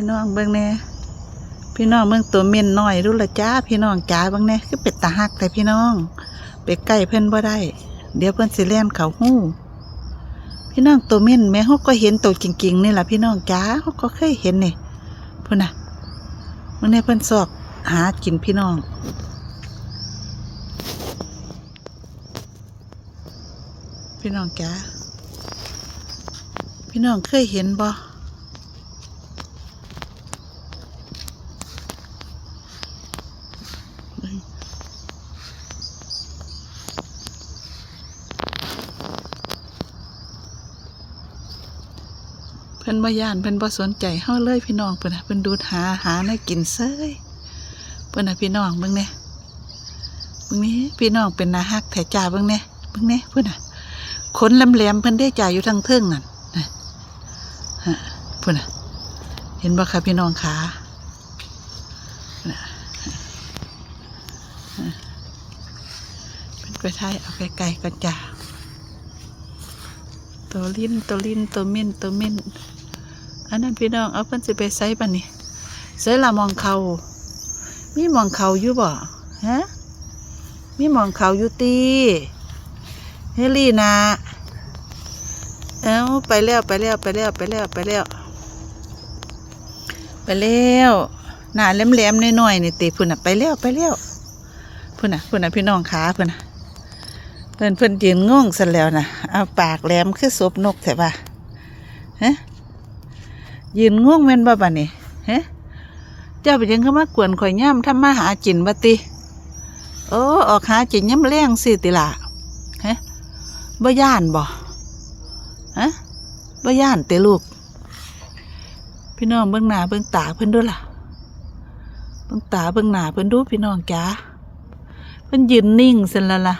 พี่น้องเบิ่งแน่พี่น้องเบิ่งตัวเม่นน้อยรู้ละจ้า พี่น้องจ๋าเบิ่งแน่คือเป็ดตาหักแต่พี่น้องไปใกล้เพิ่อนบ่ได้ เดี๋ยวเพิ่อนสิแล่นเขาหู้ พี่น้องตัวเม่นแม่เฮาก็เห็นตัวจริงๆนี่แหละพี่น้องจ๋าเฮาก็เคยเห็นนี่พุ่นน่ะมื้อนี้เพิ่อนสอกหากินพี่น้องพี่น้องจ๋าพี่น้องเคยเห็นบ่ พิ่นบ่ย่านเพิ่นบ่สนใจเฮาเลยพี่น้องเพิ่นน่ะเพิ่นดูดหาหาในกินเซยเพิ่นน่ะพี่น้องเบิ่งแน่เบิ่งนี้พี่น้องเป็นนาฮักแท้จ้าเบิ่งแน่เบิ่งแน่เพิ่นน่ะขนแหลมๆเพิ่นได้จ่ายอยู่ทางเทิงนั่นนะฮะพุ่นน่ะเห็นบ่คะพี่น้องขาฮะเป็นไปไทยเอาไกลๆกันจ้าตัวลิ้นตัวลิ้นตัวเม่นตัวเม่น อันนั้นพี่น้องเอาเพิ่นสิไปใส่ปะนี่ใส่ละมองเขามีมองเขาอยู่บ่ฮะมีมองเขาอยู่ตีเฮลี่นะเอ้าไปแล้วไปแล้วไปแล้วไปแล้วไปแล้วไปแล้วหน้าแหลมๆน้อยๆนี่ติพุ่นน่ะไปแล้วไปแล้วพุ่นน่ะพุ่นน่ะพี่น้องขาพุ่นน่ะเพิ่นเพิ่นยืนง่งซะแล้วน่ะเอาปากแหลมคือศพนกแท้ป่ะฮะ ยืนง่วงแม่นบ่บัดนี้ฮะเจ้าไปยังเข้ามากวนข่อยย่ำทำมาหาจินบ่ติโอ้ออกหาจินย่ำแรงสิติล่ะฮะบ่ย่านบ่ฮะบ่ย่านเตลูก พี่น้องเบิ่งหน้าเบิ่งตาเพิ่นดูล่ะเบิ่งตาเบิ่งหน้าเพิ่นดูพี่น้องจ๋าเพิ่นยืนนิ่งซั่นละล่ะ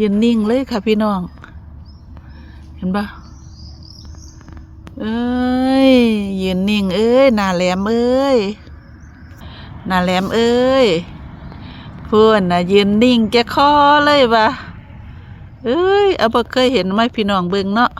ยืนนิ่งเลยค่ะพี่น้อง เห็นปะเอ้ ยยืนนิ่ง เอ้ยนาแหลมเอ้ยนาแหลมเอ้ยเพื่อนน่ะยืนนิ่งแกคอเลยวะเอ้ยเอาบ่เคยเห็นไหมพี่น้องเบิ่งเนาะ